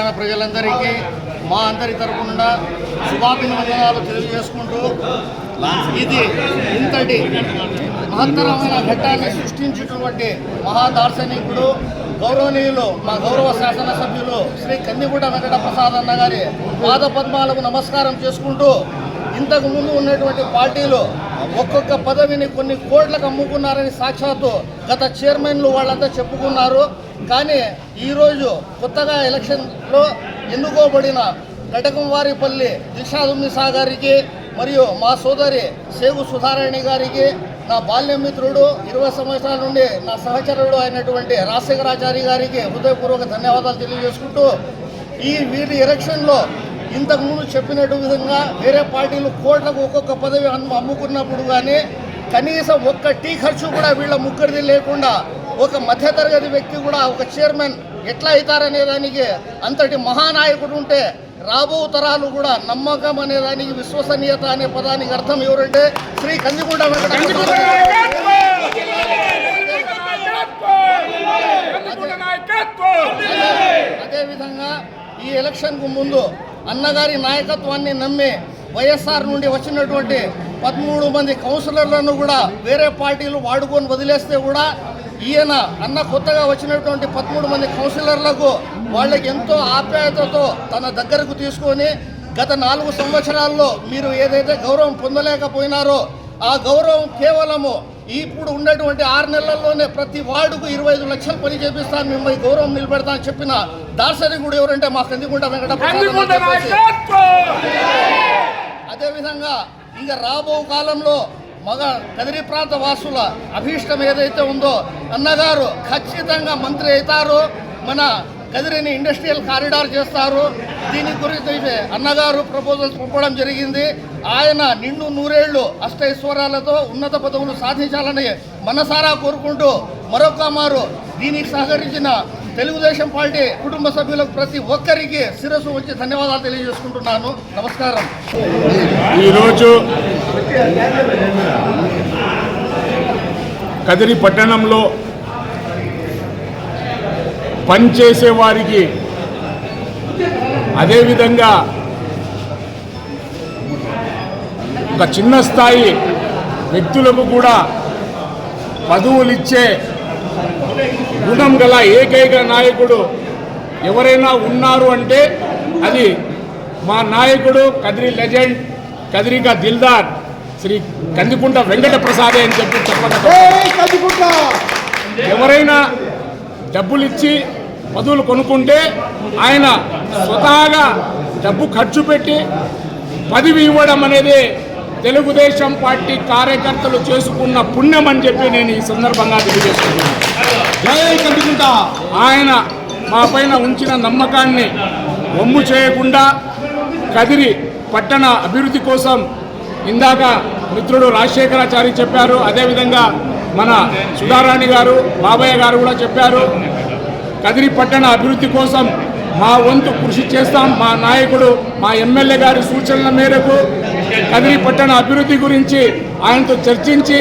పట్టణ ప్రజలందరికీ మా అందరి తరపున శుభాభినందనాలు తెలియజేసుకుంటూ ఇది ఇంతటి మహత్తరమైన ఘట్టాన్ని సృష్టించినటువంటి మహాదార్శనికుడు గౌరవనీయులు మా గౌరవ శాసనసభ్యులు శ్రీ కందిగూడ వెంకట ప్రసాద్ అన్న గారి పాద పద్మాలకు నమస్కారం చేసుకుంటూ ఇంతకు ముందు ఉన్నటువంటి పార్టీలు ఒక్కొక్క పదవిని కొన్ని కోట్లకు అమ్ముకున్నారని సాక్షాత్తు గత చైర్మన్లు వాళ్ళంతా చెప్పుకున్నారు. కానీ ఈరోజు కొత్తగా ఎలక్షన్లో ఎన్నుకోబడిన కటకం వారిపల్లి సాగారికి మరియు మా సోదరి సేగు సుధారాణి గారికి నా బాల్యమిత్రుడు ఇరవై సంవత్సరాల నుండి నా సహచరుడు అయినటువంటి రాజశేఖరాచారి గారికి హృదయపూర్వక ధన్యవాదాలు తెలియజేసుకుంటూ ఈ వీరి ఎలక్షన్లో ఇంతకు ముందు చెప్పినట్టు విధంగా వేరే పార్టీలు కోట్లకు ఒక్కొక్క పదవి అమ్ము- అమ్ముకున్నప్పుడు కానీ కనీసం ఒక్క టీ ఖర్చు కూడా వీళ్ళ ముగ్గురిది లేకుండా ఒక మధ్యతరగతి వ్యక్తి కూడా ఒక చైర్మన్ ఎట్లా అవుతారనే దానికి అంతటి మహానాయకుడు ఉంటే రాబో తరాలు కూడా నమ్మకం అనే దానికి విశ్వసనీయత అనే పదానికి అర్థం ఎవరంటే శ్రీ వెంకట అదేవిధంగా ఈ ఎలక్షన్కు ముందు అన్నగారి నాయకత్వాన్ని నమ్మి వైఎస్ఆర్ నుండి వచ్చినటువంటి పదమూడు మంది కౌన్సిలర్లను కూడా వేరే పార్టీలు వాడుకొని వదిలేస్తే కూడా ఈయన అన్న కొత్తగా వచ్చినటువంటి పదమూడు మంది కౌన్సిలర్లకు వాళ్ళకి ఎంతో ఆప్యాయతతో తన దగ్గరకు తీసుకొని గత నాలుగు సంవత్సరాల్లో మీరు ఏదైతే గౌరవం పొందలేకపోయినారో ఆ గౌరవం కేవలము ఇప్పుడు ఉన్నటువంటి ఆరు నెలల్లోనే ప్రతి వార్డుకు ఇరవై ఐదు లక్షలు పని చేపిస్తాను మిమ్మల్ని గౌరవం నిలబెడతాను చెప్పిన దార్శనికుడు ఎవరంటే మా కందికుంట వెంకట ప్రసాద్ అని చెప్పేసి. అదేవిధంగా ఇంకా రాబో కాలంలో మగ కదిరి ప్రాంత వాసుల అభీష్టం ఏదైతే ఉందో అన్నగారు ఖచ్చితంగా మంత్రి అవుతారు మన కదిరిని ఇండస్ట్రియల్ కారిడార్ చేస్తారు. దీని గురించి అన్నగారు ప్రపోజల్స్ పంపడం జరిగింది. ఆయన నిండు నూరేళ్ళు అష్టైశ్వర్యాలతో ఉన్నత పదవులు సాధించాలని మనసారా కోరుకుంటూ మరొక మారు దీనికి సహకరించిన తెలుగుదేశం పార్టీ కుటుంబ సభ్యులకు ప్రతి ఒక్కరికి శిరస్సు వచ్చి ధన్యవాదాలు తెలియజేసుకుంటున్నాను. నమస్కారం. ఈరోజు కదిరి పట్టణంలో పనిచేసే వారికి అదేవిధంగా ఒక చిన్న స్థాయి వ్యక్తులకు కూడా పదవులు ఇచ్చే గుణం గల ఏకైక నాయకుడు ఎవరైనా ఉన్నారు అంటే అది మా నాయకుడు కదిరి లెజెండ్ కదిరిగా దిల్దార్ శ్రీ కందికుంట వెంకట ప్రసాదే అని చెప్పి చెప్పగలం ఎవరైనా డబ్బులు ఇచ్చి పదవులు కొనుక్కుంటే ఆయన స్వతహాగా డబ్బు ఖర్చు పెట్టి పదవి ఇవ్వడం అనేది తెలుగుదేశం పార్టీ కార్యకర్తలు చేసుకున్న పుణ్యం అని చెప్పి నేను ఈ సందర్భంగా తెలియజేస్తున్నాను. ఆయన మా పైన ఉంచిన నమ్మకాన్ని వమ్ము చేయకుండా కదిరి పట్టణ అభివృద్ధి కోసం ఇందాక మిత్రుడు రాజశేఖరాచారి చెప్పారు. అదేవిధంగా మన సుధారాణి గారు బాబయ్య గారు కూడా చెప్పారు. కదిరి పట్టణ అభివృద్ధి కోసం మా వంతు కృషి చేస్తాం. మా నాయకుడు మా ఎమ్మెల్యే గారి సూచనల మేరకు కదిరి పట్టణ అభివృద్ధి గురించి ఆయనతో చర్చించి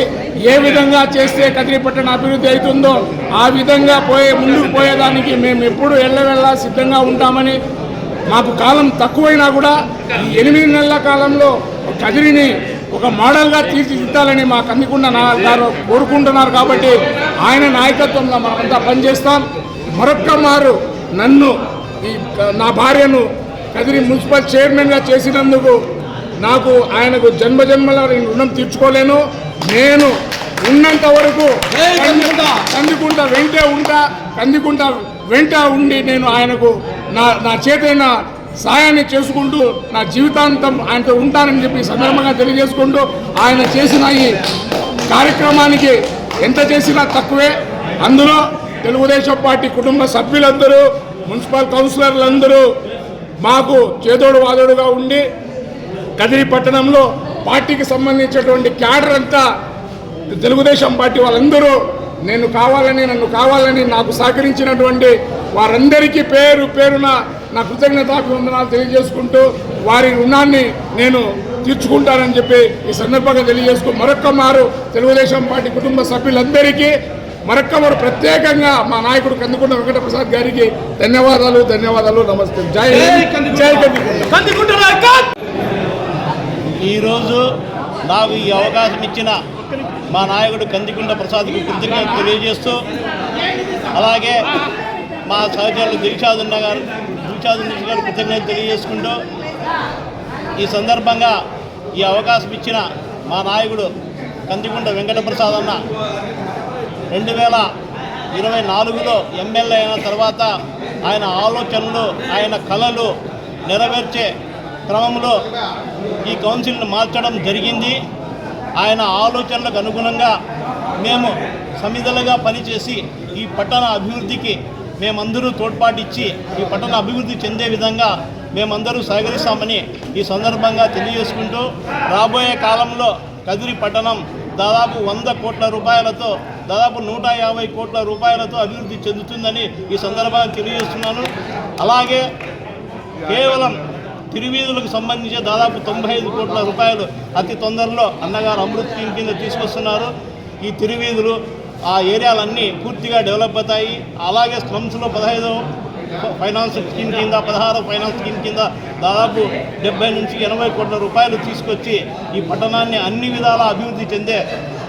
ఏ విధంగా చేస్తే కదిరి పట్టణ అభివృద్ధి అవుతుందో ఆ విధంగా పోయే ముందుకు పోయేదానికి మేము ఎప్పుడు వెళ్ళవెళ్ళ సిద్ధంగా ఉంటామని మాకు కాలం తక్కువైనా కూడా ఈ ఎనిమిది నెలల కాలంలో కదిరిని ఒక మోడల్గా తీర్చిదిద్దాలని మా కందికుండ నా గారు కోరుకుంటున్నారు కాబట్టి ఆయన నాయకత్వంలో మనమంతా పనిచేస్తాం. మరొక్క మారు నన్ను ఈ నా భార్యను కదిరి మున్సిపల్ చైర్మన్గా చేసినందుకు నాకు ఆయనకు జన్మ జన్మల నేను రుణం తీర్చుకోలేను. నేను ఉన్నంత వరకు కందికుంట వెంటే ఉంటా కందికుంట వెంట ఉండి నేను ఆయనకు నా నా చేతైన సాయాన్ని చేసుకుంటూ నా జీవితాంతం ఆయనతో ఉంటానని చెప్పి సందర్భంగా తెలియజేసుకుంటూ ఆయన చేసిన ఈ కార్యక్రమానికి ఎంత చేసినా తక్కువే. అందులో తెలుగుదేశం పార్టీ కుటుంబ సభ్యులందరూ మున్సిపల్ కౌన్సిలర్లందరూ మాకు చేదోడు వాదోడుగా ఉండి కదిరి పట్టణంలో పార్టీకి సంబంధించినటువంటి క్యాడర్ అంతా తెలుగుదేశం పార్టీ వాళ్ళందరూ నేను కావాలని నన్ను కావాలని నాకు సహకరించినటువంటి వారందరికీ పేరు పేరున నా కృతజ్ఞతాభివందనాలు తెలియజేసుకుంటూ వారి రుణాన్ని నేను తీర్చుకుంటానని చెప్పి ఈ సందర్భంగా తెలియజేసుకు మరొక్క మారు తెలుగుదేశం పార్టీ కుటుంబ సభ్యులందరికీ మరొక్క మరి ప్రత్యేకంగా మా నాయకుడు కందుకుంట వెంకటప్రసాద్ గారికి ధన్యవాదాలు ధన్యవాదాలు నమస్తే. జై జై కందుకుంట. ఈరోజు నాకు ఈ అవకాశం ఇచ్చిన మా నాయకుడు కందికుండ ప్రసాద్కి కృతజ్ఞత తెలియజేస్తూ అలాగే మా సహచరులు దిల్షాదున్న గారు దిల్షాదున్న గారు కృతజ్ఞత తెలియజేసుకుంటూ ఈ సందర్భంగా ఈ అవకాశం ఇచ్చిన మా నాయకుడు కందికుంట వెంకటప్రసాద్ అన్న రెండు వేల ఇరవై నాలుగులో ఎమ్మెల్యే అయిన తర్వాత ఆయన ఆలోచనలు ఆయన కళలు నెరవేర్చే క్రమంలో ఈ కౌన్సిల్ను మార్చడం జరిగింది. ఆయన ఆలోచనలకు అనుగుణంగా మేము సమిధలుగా పనిచేసి ఈ పట్టణ అభివృద్ధికి మేమందరూ తోడ్పాటిచ్చి ఈ పట్టణ అభివృద్ధి చెందే విధంగా మేమందరూ సహకరిస్తామని ఈ సందర్భంగా తెలియజేసుకుంటూ రాబోయే కాలంలో కదిరి పట్టణం దాదాపు వంద కోట్ల రూపాయలతో దాదాపు నూట యాభై కోట్ల రూపాయలతో అభివృద్ధి చెందుతుందని ఈ సందర్భంగా తెలియజేస్తున్నాను. అలాగే కేవలం తిరువీధులకు సంబంధించి దాదాపు తొంభై ఐదు కోట్ల రూపాయలు అతి తొందరలో అన్నగారు అమృత్ స్కీమ్ కింద తీసుకొస్తున్నారు. ఈ తిరువీధులు ఆ ఏరియాలన్నీ పూర్తిగా డెవలప్ అవుతాయి. అలాగే స్లమ్స్లో పదహైదు ఫైనాన్స్ స్కీమ్ కింద పదహారు ఫైనాన్స్ స్కీమ్ కింద దాదాపు డెబ్బై నుంచి ఎనభై కోట్ల రూపాయలు తీసుకొచ్చి ఈ పట్టణాన్ని అన్ని విధాల అభివృద్ధి చెందే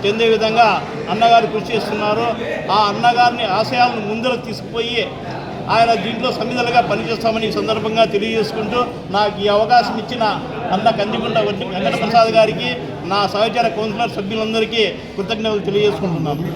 చెందే విధంగా అన్నగారు కృషి చేస్తున్నారు. ఆ అన్నగారిని ఆశయాలను ముందర తీసుకుపోయి ఆయన దీంట్లో సమిధలుగా పనిచేస్తామని ఈ సందర్భంగా తెలియజేసుకుంటూ నాకు ఈ అవకాశం ఇచ్చిన అన్న కందిగుండ వెంకటప్రసాద్ గారికి నా సహచర కౌన్సిలర్ సభ్యులందరికీ కృతజ్ఞతలు తెలియజేసుకుంటున్నాను.